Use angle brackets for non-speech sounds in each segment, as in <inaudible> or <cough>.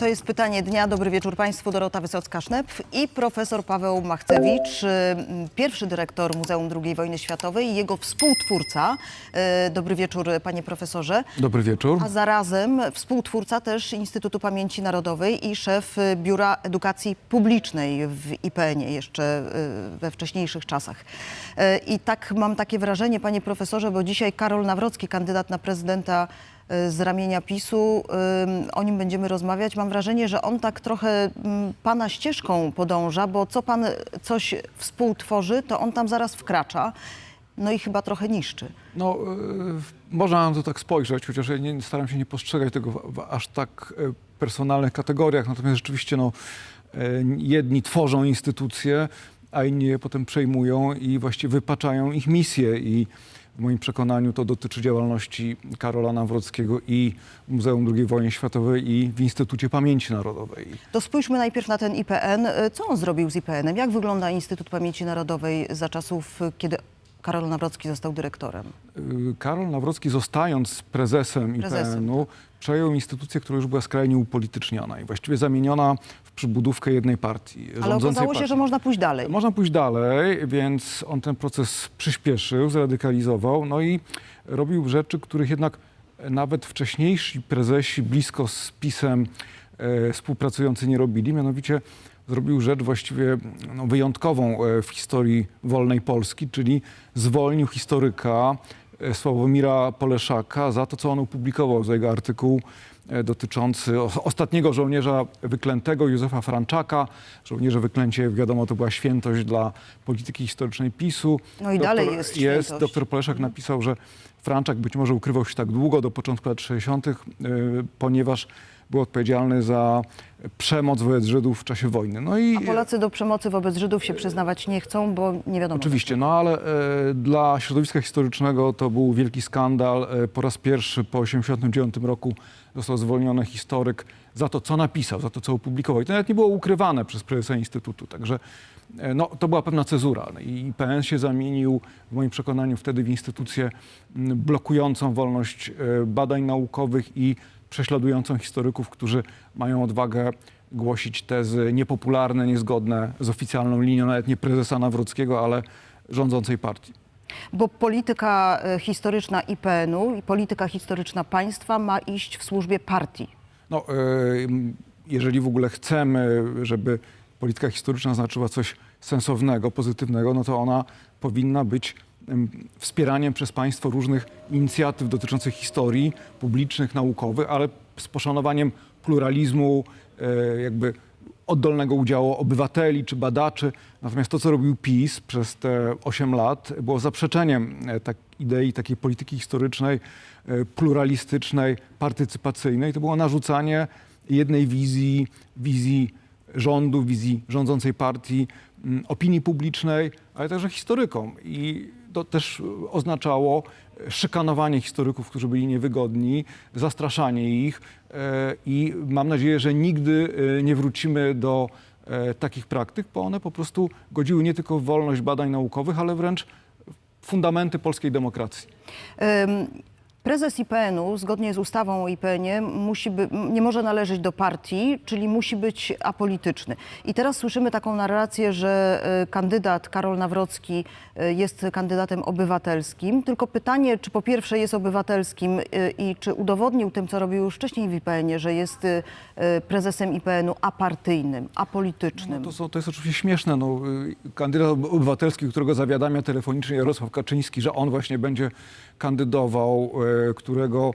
To jest pytanie dnia. Dobry wieczór Państwu. Dorota Wysocka-Sznep i profesor Paweł Machcewicz, y, pierwszy dyrektor Muzeum II Wojny Światowej i jego współtwórca. Y, Dobry wieczór, panie profesorze. Dobry wieczór. A zarazem współtwórca też Instytutu Pamięci Narodowej i szef Biura Edukacji Publicznej w IPN-ie jeszcze y, we wcześniejszych czasach. I tak mam takie wrażenie, panie profesorze, bo dzisiaj Karol Nawrocki, kandydat na prezydenta z ramienia PiSu, y, o nim będziemy rozmawiać. Mam wrażenie, że on tak trochę pana ścieżką podąża, bo co pan coś współtworzy, to on tam zaraz wkracza. No i chyba trochę niszczy. No, e, można na to tak spojrzeć, chociaż ja nie, staram się nie postrzegać tego w, w aż tak e, personalnych kategoriach. Natomiast rzeczywiście no, e, jedni tworzą instytucje, a inni je potem przejmują i właściwie wypaczają ich misję. I w moim przekonaniu to dotyczy działalności Karola Nawrockiego i Muzeum II Wojny Światowej i w Instytucie Pamięci Narodowej. To spójrzmy najpierw na ten IPN. Co on zrobił z IPN-em? Jak wygląda Instytut Pamięci Narodowej za czasów, kiedy Karol Nawrocki został dyrektorem? Y, Karol Nawrocki zostając prezesem, Prezesem, IPN-u przejął instytucję, która już była skrajnie upolityczniona i właściwie zamieniona w przybudówkę jednej partii. Ale okazało się, partii. że można pójść dalej. Można pójść dalej, więc on ten proces przyspieszył, zradykalizował, no i robił rzeczy, których jednak nawet wcześniejsi prezesi blisko z PiSem e, współpracujący nie robili, mianowicie zrobił rzecz właściwie no, wyjątkową e, w historii wolnej Polski, czyli zwolnił historyka e, Sławomira Poleszaka za to, co on opublikował, za jego artykuł e, dotyczący ostatniego żołnierza wyklętego Józefa Franczaka. Żołnierze wyklęci, jak wiadomo, to była świętość dla polityki historycznej PiSu. No i dalej jest świętość. Doktor Poleszak napisał, że Franczak być może ukrywał się tak długo, do początku lat 60., y, ponieważ był odpowiedzialny za przemoc wobec Żydów w czasie wojny. No i A Polacy do przemocy wobec Żydów się przyznawać nie chcą, bo nie wiadomo. Oczywiście, no ale e, dla środowiska historycznego to był wielki skandal. E, po raz pierwszy po 1989 roku został zwolniony historyk za to, co napisał, za to, co opublikował. I to nawet nie było ukrywane przez prezesa Instytutu. Także e, no, to była pewna cezura. No I IPN się zamienił, w moim przekonaniu, wtedy w instytucję m, blokującą wolność e, badań naukowych i prześladującą historyków, którzy mają odwagę głosić tezy niepopularne, niezgodne z oficjalną linią, nawet nie prezesa Nawrockiego, ale rządzącej partii. Bo polityka e, historyczna IPN-u i polityka historyczna państwa ma iść w służbie partii. No, e, jeżeli w ogóle chcemy, żeby polityka historyczna znaczyła coś sensownego, pozytywnego, no to ona powinna być wspieraniem przez państwo różnych inicjatyw dotyczących historii publicznych, naukowych, ale z poszanowaniem pluralizmu, e, jakby oddolnego udziału obywateli czy badaczy. Natomiast to, co robił PiS przez te 8 lat, było zaprzeczeniem e, tak, idei takiej polityki historycznej, e, pluralistycznej, partycypacyjnej. To było narzucanie jednej wizji, wizji rządu, wizji rządzącej partii, opinii publicznej, ale także historykom. I to też e, oznaczało szykanowanie historyków, którzy byli niewygodni, zastraszanie ich e, i mam nadzieję, że nigdy e, nie wrócimy do e, takich praktyk, bo one po prostu godziły nie tylko w wolność badań naukowych, ale wręcz fundamenty polskiej demokracji. Prezes IPN-u, zgodnie z ustawą o IPN-ie, musi by, nie może należeć do partii, czyli musi być apolityczny. I teraz słyszymy taką narrację, że y, kandydat Karol Nawrocki y, jest kandydatem obywatelskim. Tylko pytanie, czy po pierwsze jest obywatelskim y, i czy udowodnił tym, co robił już wcześniej w IPN-ie, że jest prezesem IPN-u apartyjnym, apolitycznym. To, są, to jest oczywiście śmieszne. No, kandydat obywatelski, którego zawiadamia telefonicznie Jarosław Kaczyński, że on właśnie będzie kandydował, którego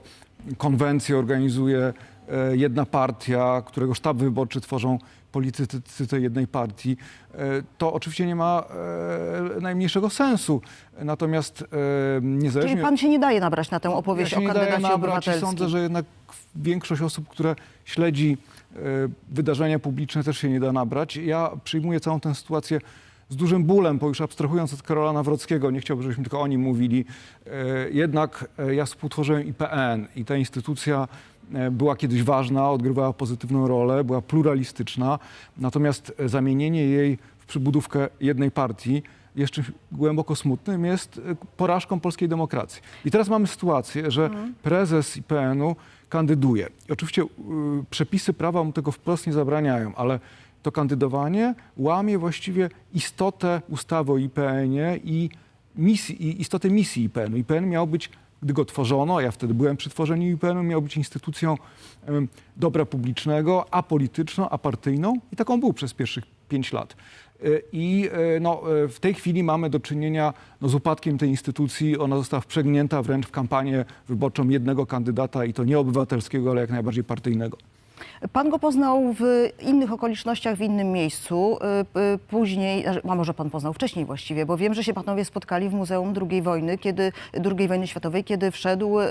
konwencję organizuje y, jedna partia, którego sztab wyborczy tworzą politycy tej jednej partii, y, to oczywiście nie ma najmniejszego sensu. Natomiast niezależnie... Czyli pan się nie daje nabrać na tę opowieść Ja o kandydacie nabrać obywatelskim. sądzę, że jednak większość osób, które śledzi e, wydarzenia publiczne też się nie da nabrać. Ja przyjmuję całą tę sytuację z dużym bólem, bo już abstrahując od Karola Nawrockiego, nie chciałbym, żebyśmy tylko o nim mówili, e, jednak e, ja współtworzyłem IPN i ta instytucja e, była kiedyś ważna, odgrywała pozytywną rolę, była pluralistyczna, natomiast zamienienie jej w przybudówkę jednej partii jest czymś głęboko smutnym, jest porażką polskiej demokracji. I teraz mamy sytuację, że prezes IPN-u kandyduje. I oczywiście y, przepisy prawa mu tego wprost nie zabraniają, ale to kandydowanie łamie właściwie istotę ustawy o IPN-ie i, misji, i istotę misji IPN-u. IPN miał być, gdy go tworzono, ja wtedy byłem przy tworzeniu IPN-u, miał być instytucją dobra publicznego, apolityczną, apartyjną i taką był przez pierwszych pięć lat. Y, I y, no, y, w tej chwili mamy do czynienia no, z upadkiem tej instytucji. Ona została wprzęgnięta wręcz w kampanię wyborczą jednego kandydata i to nie obywatelskiego, ale jak najbardziej partyjnego. Pan go poznał w innych okolicznościach, w innym miejscu. y, y, Później, a może pan poznał wcześniej właściwie, bo wiem, że się panowie spotkali w Muzeum II wojny, kiedy, II wojny światowej, kiedy wszedł y,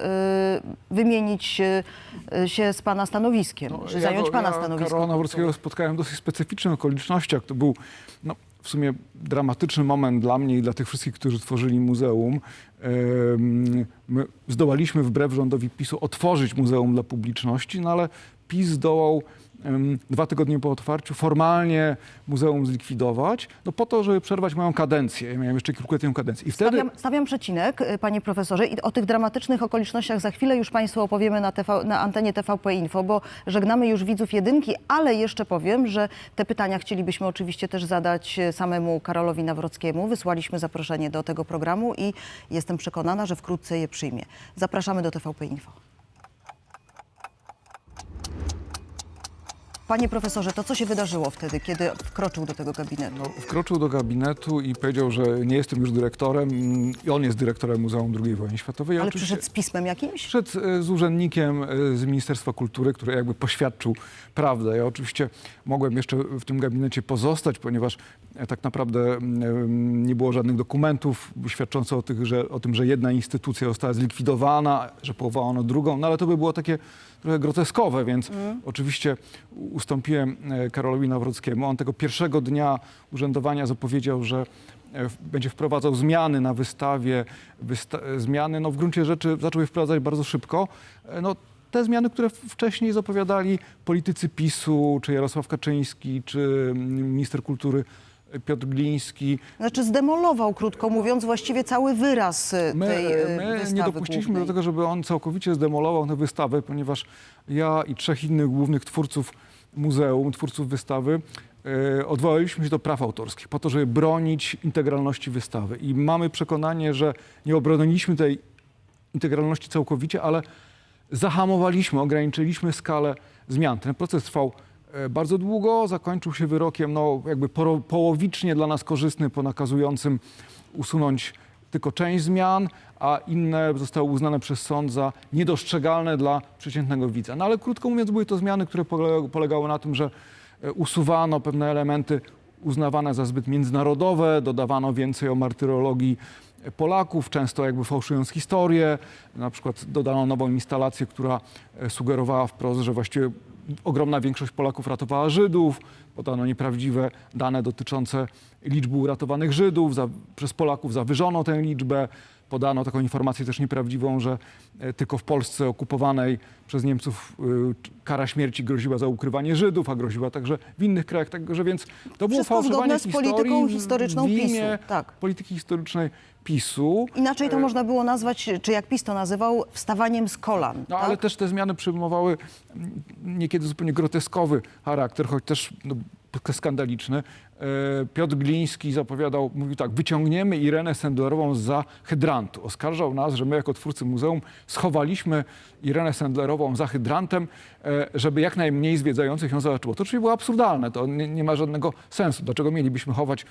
wymienić się z pana stanowiskiem, czy zająć go- pana ja stanowisko. Karola Nawrockiego spotkałem w dosyć specyficznych okolicznościach. To był no, w sumie dramatyczny moment dla mnie i dla tych wszystkich, którzy tworzyli muzeum. My zdołaliśmy wbrew rządowi PiSu otworzyć muzeum dla publiczności, no ale PiS zdołał dwa tygodnie po otwarciu formalnie muzeum zlikwidować, no po to, żeby przerwać moją kadencję. Ja miałem jeszcze kilkuletnią kadencję. I wtedy... Stawiam, stawiam przecinek, y, panie profesorze, i o tych dramatycznych okolicznościach za chwilę już państwu opowiemy na, TV, na antenie TVP Info, bo żegnamy już widzów jedynki, ale jeszcze powiem, że te pytania chcielibyśmy oczywiście też zadać y, samemu Karolowi Nawrockiemu. Wysłaliśmy zaproszenie do tego programu i jestem przekonana, że wkrótce je przyjmie. Zapraszamy do TVP Info. Panie profesorze, to co się wydarzyło wtedy, kiedy wkroczył do tego gabinetu? No, wkroczył do gabinetu i powiedział, że nie jestem już dyrektorem mm, i on jest dyrektorem Muzeum II Wojny Światowej. Ale przyszedł z pismem jakimś? Przyszedł e, z urzędnikiem e, z Ministerstwa Kultury, który jakby poświadczył prawdę. Ja oczywiście mogłem jeszcze w tym gabinecie pozostać, ponieważ tak naprawdę mm, nie było żadnych dokumentów świadczących o, tych, że, o tym, że jedna instytucja została zlikwidowana, że powołano drugą, no ale to by było takie trochę groteskowe, więc oczywiście ustąpiłem e, Karolowi Nawrockiemu. On tego pierwszego dnia urzędowania zapowiedział, że e, będzie wprowadzał zmiany na wystawie, wysta- e, zmiany, no w gruncie rzeczy zaczął je wprowadzać bardzo szybko. No, te zmiany, które wcześniej zapowiadali politycy PiSu, czy Jarosław Kaczyński, czy mm, minister kultury Piotr Gliński. Znaczy zdemolował, krótko mówiąc, właściwie cały wyraz y, My, tej y, my wystawy nie dopuściliśmy głównej. do tego, żeby on całkowicie zdemolował tę wystawę, ponieważ ja i trzech innych głównych twórców muzeum, twórców wystawy, e, odwołaliśmy się do praw autorskich po to, żeby bronić integralności wystawy. I mamy przekonanie, że nie obroniliśmy tej integralności całkowicie, ale zahamowaliśmy, ograniczyliśmy skalę zmian. Ten proces trwał bardzo długo, zakończył się wyrokiem no, jakby poro- połowicznie dla nas korzystny, po nakazującym usunąć tylko część zmian, a inne zostały uznane przez sąd za niedostrzegalne dla przeciętnego widza. No ale krótko mówiąc, były to zmiany, które pole- polegały na tym, że e, usuwano pewne elementy uznawane za zbyt międzynarodowe, dodawano więcej o martyrologii Polaków, często jakby fałszując historię. Na przykład dodano nową instalację, która e, sugerowała wprost, że właściwie ogromna większość Polaków ratowała Żydów. Podano nieprawdziwe dane dotyczące liczby uratowanych Żydów. Za, przez Polaków zawyżono tę liczbę. Podano taką informację też nieprawdziwą, że e, tylko w Polsce okupowanej przez Niemców y, kara śmierci groziła za ukrywanie Żydów, a groziła także w innych krajach. Także więc to było Wszystko zgodne fałszowanie z polityką historyczną w PiSu, tak. polityki historycznej PiSu. Inaczej to można było nazwać, czy jak PiS to nazywał, wstawaniem z kolan. No, tak? ale też te zmiany przyjmowały mm, niekiedy zupełnie groteskowy charakter, choć też no, skandaliczny. E, Piotr Gliński zapowiadał, mówił tak, wyciągniemy Irenę Sendlerową za hydrantu. Oskarżał nas, że my jako twórcy muzeum schowaliśmy Irenę Sendlerową za hydrantem, e, żeby jak najmniej zwiedzających ją zobaczyło. To oczywiście było absurdalne, to nie, nie ma żadnego sensu. Dlaczego mielibyśmy chować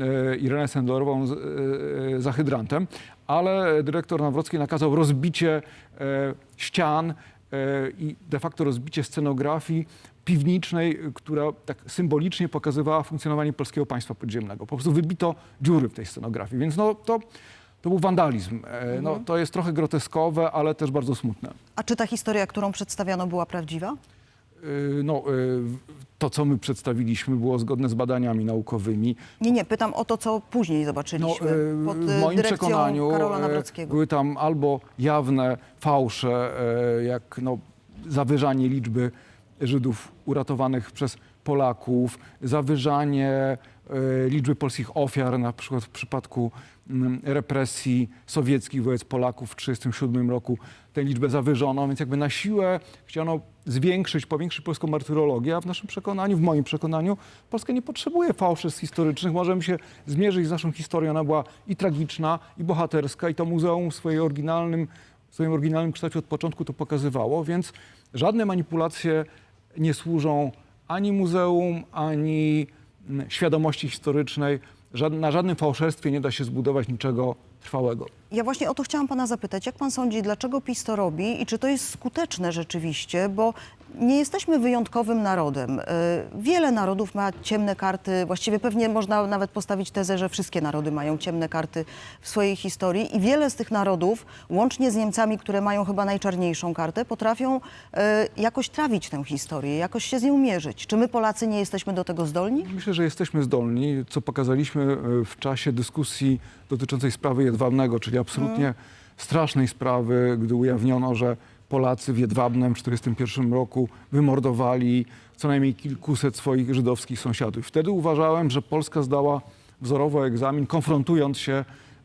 e, Irenę Sendlerową za hydrantem? Ale dyrektor Nawrocki nakazał rozbicie ścian i de facto rozbicie scenografii piwnicznej, która tak symbolicznie pokazywała funkcjonowanie polskiego państwa podziemnego. Po prostu wybito dziury w tej scenografii, więc no, to, to był wandalizm. E, No, to jest trochę groteskowe, ale też bardzo smutne. A czy ta historia, którą przedstawiano, była prawdziwa? E, No, e, to, co my przedstawiliśmy, było zgodne z badaniami naukowymi. Nie, nie, pytam o to, co później No, zobaczyliśmy e, pod w y, moim przekonaniu były tam albo jawne fałsze, jak no, zawyżanie liczby Żydów uratowanych przez Polaków, zawyżanie liczby polskich ofiar, na przykład w przypadku represji sowieckich wobec Polaków w 1937 roku tę liczbę zawyżono, więc jakby na siłę chciano zwiększyć, powiększyć polską martyrologię, a w naszym przekonaniu, w moim przekonaniu, Polska nie potrzebuje fałszerstw historycznych. Możemy się zmierzyć z naszą historią. Ona była i tragiczna, i bohaterska, i to muzeum w swojej oryginalnym, w swoim oryginalnym kształcie od początku to pokazywało, więc żadne manipulacje nie służą ani muzeum, ani mm, świadomości historycznej. Na żadnym fałszerstwie nie da się zbudować niczego trwałego. Ja właśnie o to chciałam pana zapytać. Jak pan sądzi, dlaczego PiS to robi i czy to jest skuteczne rzeczywiście? Bo nie jesteśmy wyjątkowym narodem. Y, Wiele narodów ma ciemne karty, właściwie pewnie można nawet postawić tezę, że wszystkie narody mają ciemne karty w swojej historii i wiele z tych narodów, łącznie z Niemcami, które mają chyba najczarniejszą kartę, potrafią y, jakoś trawić tę historię, jakoś się z nią mierzyć. Czy my Polacy nie jesteśmy do tego zdolni? Myślę, że jesteśmy zdolni, co pokazaliśmy e, w czasie dyskusji dotyczącej sprawy Jedwabnego, czyli absolutnie strasznej sprawy, gdy ujawniono, że Polacy w Jedwabnem w 1941 roku wymordowali co najmniej kilkuset swoich żydowskich sąsiadów. Wtedy uważałem, że Polska zdała wzorowo egzamin, konfrontując się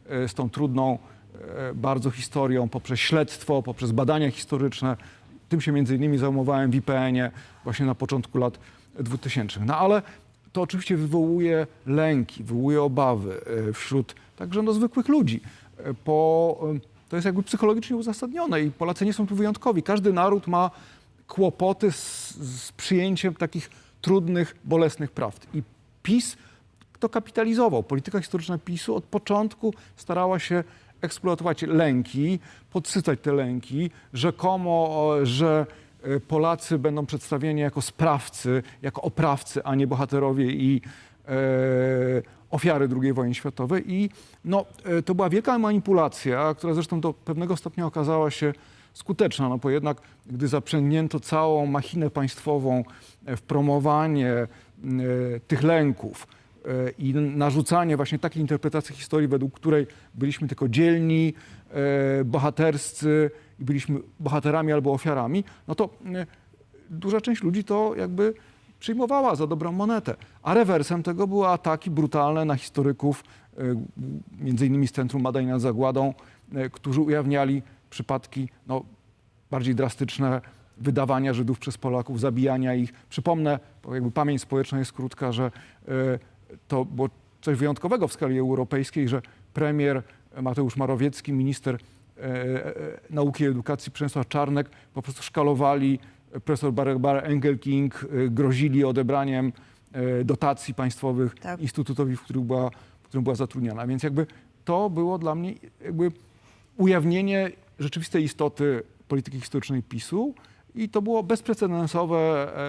e, z tą trudną e, bardzo historią poprzez śledztwo, poprzez badania historyczne. Tym się między innymi zajmowałem w IPN-ie właśnie na początku lat 2000. No ale to oczywiście wywołuje lęki, wywołuje obawy e, wśród także no, zwykłych ludzi. Po, e, to jest jakby psychologicznie uzasadnione i Polacy nie są tu wyjątkowi. Każdy naród ma kłopoty z, z przyjęciem takich trudnych, bolesnych prawd. I PiS to kapitalizował. Polityka historyczna PiSu od początku starała się eksploatować lęki, podsycać te lęki, rzekomo, że e, Polacy będą przedstawieni jako sprawcy, jako oprawcy, a nie bohaterowie i e, ofiary II wojny światowej. I no, e, to była wielka manipulacja, która zresztą do pewnego stopnia okazała się skuteczna, no bo jednak gdy zaprzęgnięto całą machinę państwową e, w promowanie e, tych lęków i narzucanie właśnie takiej interpretacji historii, według której byliśmy tylko dzielni, bohaterscy i byliśmy bohaterami albo ofiarami, no to duża część ludzi to jakby przyjmowała za dobrą monetę. A rewersem tego były ataki brutalne na historyków, e, między innymi z Centrum Badań nad Zagładą, e, którzy ujawniali przypadki no, bardziej drastyczne wydawania Żydów przez Polaków, zabijania ich. Przypomnę, bo jakby pamięć społeczna jest krótka, że e, to było coś wyjątkowego w skali europejskiej, że premier Mateusz Morawiecki, minister nauki i edukacji Przemysław Czarnek po prostu szkalowali profesor Barbara Engelking, e, grozili odebraniem e, dotacji państwowych Tak. instytutowi, w którym była, w którym była zatrudniona. Więc jakby to było dla mnie jakby ujawnienie rzeczywistej istoty polityki historycznej PiSu i to było bezprecedensowe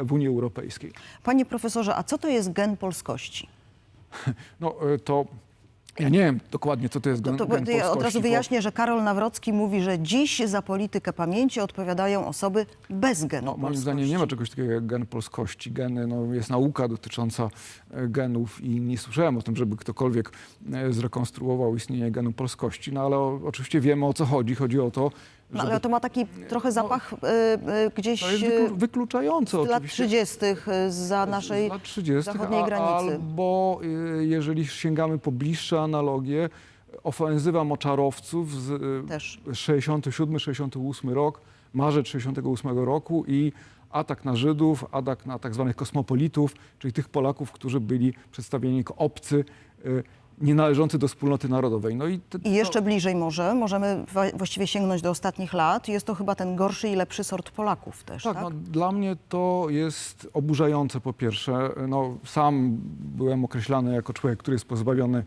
e, w Unii Europejskiej. Panie profesorze, a co to jest gen polskości? <laughs> No e, to ja nie wiem dokładnie, co to jest To, gen, to, gen ja od razu bo- wyjaśnię, że Karol Nawrocki mówi, że dziś za politykę pamięci odpowiadają osoby bez genu No, moim zdaniem nie ma czegoś takiego jak gen polskości. Geny, no, jest nauka dotycząca e, genów i nie słyszałem o tym, żeby ktokolwiek e, zrekonstruował istnienie genu polskości. No ale o, oczywiście wiemy o co chodzi. Chodzi o to, No, żeby... ale to ma taki trochę zapach y, y, gdzieś to jest y, wyklu- wykluczające z lat oczywiście. 30. za naszej Z lat 30. zachodniej a, granicy. Albo y, jeżeli sięgamy po bliższe analogie, ofensywa moczarowców z y, też. 67-68 rok, marzec 68 roku i atak na Żydów, atak na tak zwanych kosmopolitów, czyli tych Polaków, którzy byli przedstawieni jako obcy, y, nie należący do wspólnoty narodowej. No i, te, I jeszcze bliżej może, możemy właściwie sięgnąć do ostatnich lat. Jest to chyba ten gorszy i lepszy sort Polaków też, Tak, tak? no, dla mnie to jest oburzające po pierwsze. No, sam byłem określany jako człowiek, który jest pozbawiony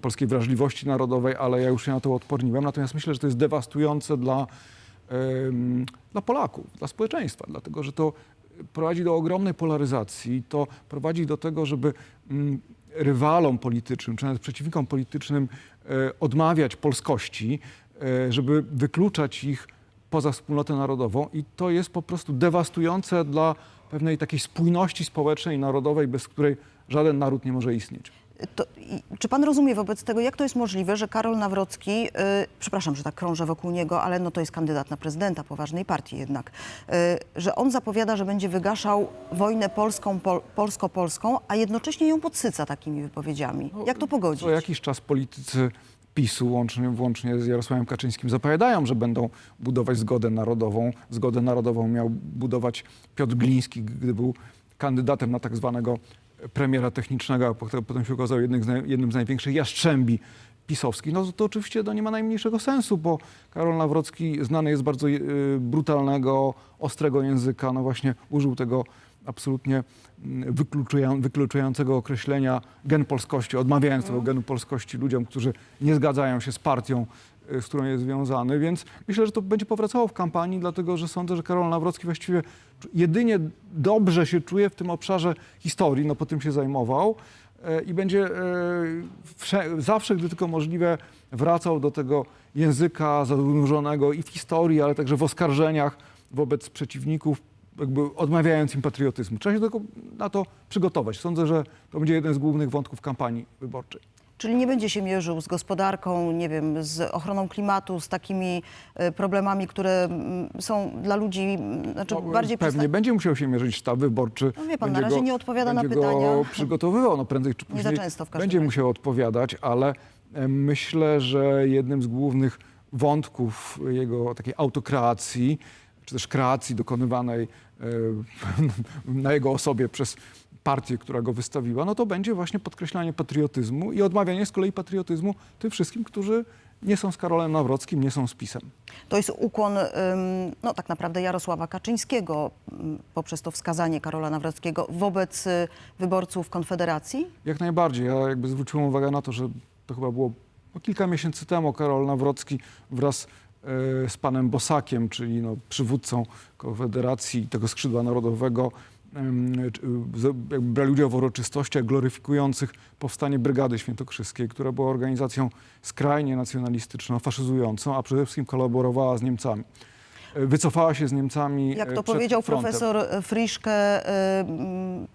polskiej wrażliwości narodowej, ale ja już się na to odporniłem. Natomiast myślę, że to jest dewastujące dla, em, dla Polaków, dla społeczeństwa, dlatego że to prowadzi do ogromnej polaryzacji. To prowadzi do tego, żeby mm, rywalom politycznym, czy nawet przeciwnikom politycznym e, odmawiać polskości, e, żeby wykluczać ich poza wspólnotę narodową i to jest po prostu dewastujące dla pewnej takiej spójności społecznej i narodowej, bez której żaden naród nie może istnieć. To, czy pan rozumie wobec tego, jak to jest możliwe, że Karol Nawrocki, y, przepraszam, że tak krążę wokół niego, ale no to jest kandydat na prezydenta poważnej partii jednak, y, że on zapowiada, że będzie wygaszał wojnę polską, pol, polsko-polską, a jednocześnie ją podsyca takimi wypowiedziami. Jak to pogodzić? Co jakiś czas politycy PiSu, łącznie, włącznie z Jarosławem Kaczyńskim, zapowiadają, że będą budować zgodę narodową. Zgodę narodową miał budować Piotr Gliński, gdy był kandydatem na tak zwanego premiera technicznego, a potem się okazał jednym z, naj, jednym z największych jastrzębi pisowskich. No to oczywiście to nie ma najmniejszego sensu, bo Karol Nawrocki znany jest bardzo y, brutalnego, ostrego języka. No właśnie użył tego absolutnie mm, wykluczają, wykluczającego określenia gen polskości, odmawiając tego genu polskości ludziom, którzy nie zgadzają się z partią, z którą jest związany. Więc myślę, że to będzie powracało w kampanii, dlatego że sądzę, że Karol Nawrocki właściwie jedynie dobrze się czuje w tym obszarze historii, no po tym się zajmował e, i będzie e, wsze- zawsze, gdy tylko możliwe, wracał do tego języka zanurzonego i w historii, ale także w oskarżeniach wobec przeciwników, jakby odmawiając im patriotyzmu. Trzeba się tylko na to przygotować. Sądzę, że to będzie jeden z głównych wątków kampanii wyborczej. Czyli nie będzie się mierzył z gospodarką, nie wiem, z ochroną klimatu, z takimi e, problemami, które mm, są dla ludzi mm, znaczy No, bardziej Pewnie przysta- będzie musiał się mierzyć sztab wyborczy. No wie pan, będzie na razie nie odpowiada na będzie pytania. Go <laughs> przygotowywał, no prędzej czy Nie za później często w każdym będzie razie. musiał odpowiadać, ale e, myślę, że jednym z głównych wątków jego takiej autokreacji, czy też kreacji dokonywanej e, <laughs> na jego osobie przez partię, która go wystawiła, no to będzie właśnie podkreślanie patriotyzmu i odmawianie z kolei patriotyzmu tym wszystkim, którzy nie są z Karolem Nawrockim, nie są z PiSem. To jest ukłon, no tak naprawdę Jarosława Kaczyńskiego poprzez to wskazanie Karola Nawrockiego wobec y, wyborców Konfederacji? Jak najbardziej. Ja jakby zwróciłem uwagę na to, że to chyba było no, kilka miesięcy temu Karol Nawrocki wraz e, z panem Bosakiem, czyli no, przywódcą Konfederacji tego skrzydła narodowego, brali udział w uroczystościach gloryfikujących powstanie Brygady Świętokrzyskiej, która była organizacją skrajnie nacjonalistyczną, faszyzującą, a przede wszystkim kolaborowała z Niemcami. E, Wycofała się z Niemcami Jak e, to przed powiedział frontem. profesor Friszke, y, mm,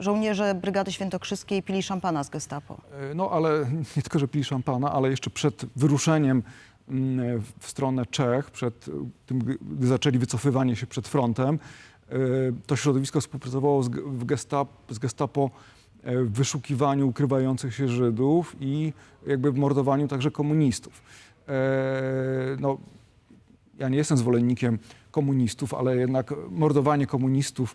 żołnierze Brygady Świętokrzyskiej pili szampana z gestapo. E, No ale <laughs> nie tylko, że pili szampana, ale jeszcze przed wyruszeniem w stronę Czech, przed e, tym, gdy- zaczęli wycofywanie się przed frontem, e, to środowisko współpracowało z, g- w gestap, z gestapo e, w wyszukiwaniu ukrywających się Żydów i jakby w mordowaniu także komunistów. E, No, ja nie jestem zwolennikiem komunistów, ale jednak mordowanie komunistów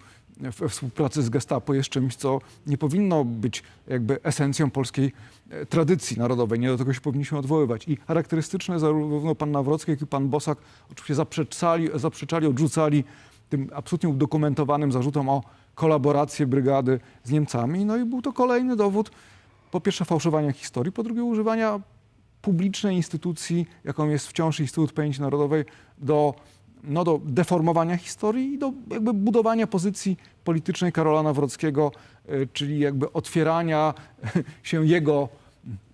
we współpracy z Gestapo jest czymś, co nie powinno być jakby esencją polskiej e, tradycji narodowej. Nie do tego się powinniśmy odwoływać. I charakterystyczne zarówno pan Nawrocki, jak i pan Bosak oczywiście zaprzeczali, zaprzeczali odrzucali tym absolutnie udokumentowanym zarzutom o kolaborację brygady z Niemcami. No i był to kolejny dowód, po pierwsze fałszowania historii, po drugie używania publicznej instytucji, jaką jest wciąż Instytut Pamięci Narodowej, do, no, do deformowania historii i do jakby budowania pozycji politycznej Karola Nawrockiego, y, czyli jakby otwierania <laughs> się jego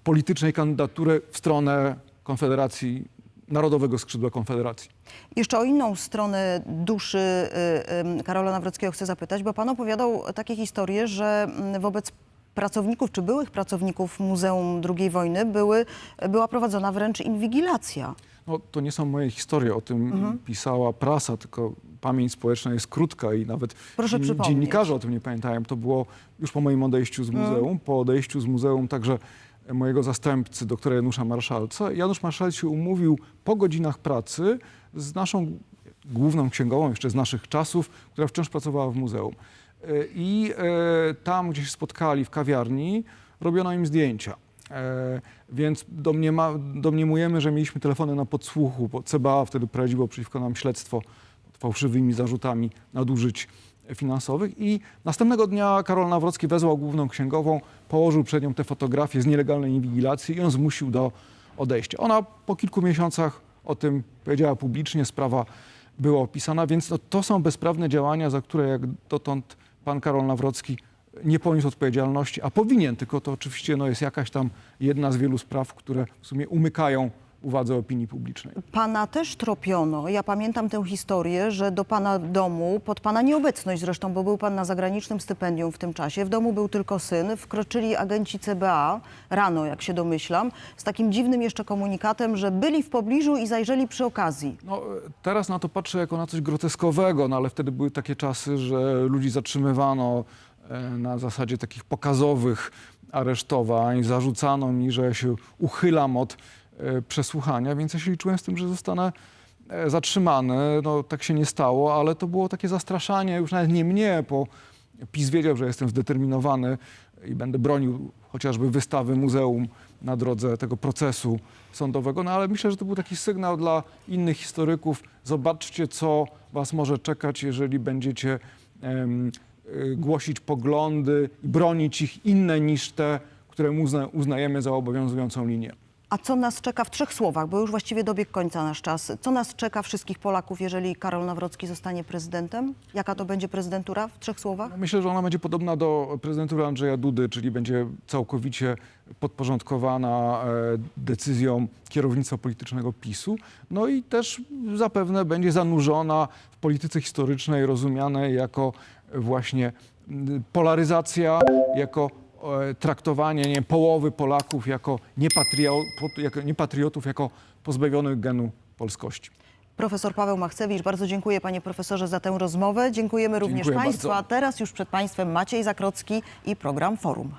politycznej kandydatury w stronę Konfederacji, Narodowego Skrzydła Konfederacji. Jeszcze o inną stronę duszy y, y, Karola Nawrockiego chcę zapytać, bo pan opowiadał takie historie, że mm, wobec pracowników czy byłych pracowników Muzeum II wojny były, była prowadzona wręcz inwigilacja. No, to nie są moje historie, o tym Mhm. pisała prasa, tylko pamięć społeczna jest krótka i nawet Proszę dziennikarze o tym nie pamiętają. To było już po moim odejściu z Mhm. muzeum, po odejściu z muzeum także mojego zastępcy, doktora Janusza Marszalca. Janusz Marszal się umówił po godzinach pracy z naszą główną księgową, jeszcze z naszych czasów, która wciąż pracowała w muzeum. E, I e, tam, gdzie się spotkali w kawiarni, robiono im zdjęcia. E, więc domniema, domniemujemy, że mieliśmy telefony na podsłuchu, bo CBA wtedy prowadziło przeciwko nam śledztwo fałszywymi zarzutami nadużyć finansowych i następnego dnia Karol Nawrocki wezwał główną księgową, położył przed nią te fotografie z nielegalnej inwigilacji i ją zmusił do odejścia. Ona po kilku miesiącach o tym powiedziała publicznie, sprawa była opisana, więc no, to są bezprawne działania, za które jak dotąd pan Karol Nawrocki nie poniósł odpowiedzialności, a powinien, tylko to oczywiście no, jest jakaś tam jedna z wielu spraw, które w sumie umykają uwadze opinii publicznej. Pana też tropiono. Ja pamiętam tę historię, że do pana domu, pod pana nieobecność zresztą, bo był pan na zagranicznym stypendium w tym czasie, w domu był tylko syn, wkroczyli agenci CBA, rano jak się domyślam, z takim dziwnym jeszcze komunikatem, że byli w pobliżu i zajrzeli przy okazji. No, teraz na to patrzę jako na coś groteskowego, no ale wtedy były takie czasy, że ludzi zatrzymywano e, na zasadzie takich pokazowych aresztowań, zarzucano mi, że się uchylam od przesłuchania, więc ja się liczyłem z tym, że zostanę e, zatrzymany. No, tak się nie stało, ale to było takie zastraszanie, już nawet nie mnie, bo PiS wiedział, że jestem zdeterminowany i będę bronił chociażby wystawy muzeum na drodze tego procesu sądowego. No ale myślę, że to był taki sygnał dla innych historyków. Zobaczcie, co was może czekać, jeżeli będziecie y, głosić poglądy i bronić ich inne niż te, które uzna, uznajemy za obowiązującą linię. A co nas czeka w trzech słowach, bo już właściwie dobiegł końca nasz czas. Co nas czeka wszystkich Polaków, jeżeli Karol Nawrocki zostanie prezydentem? Jaka to będzie prezydentura w trzech słowach? No, Myślę, że ona będzie podobna do prezydentury Andrzeja Dudy, czyli będzie całkowicie podporządkowana e, decyzją kierownictwa politycznego PiSu. No i też zapewne będzie zanurzona w polityce historycznej, rozumianej jako właśnie polaryzacja, jako traktowanie nie, połowy Polaków jako, niepatrio, jako niepatriotów, jako pozbawionych genu polskości. Profesor Paweł Machcewicz, bardzo dziękuję panie profesorze za tę rozmowę. Dziękujemy również Dziękuję państwu, bardzo. a teraz już przed państwem Maciej Zakrocki i program Forum.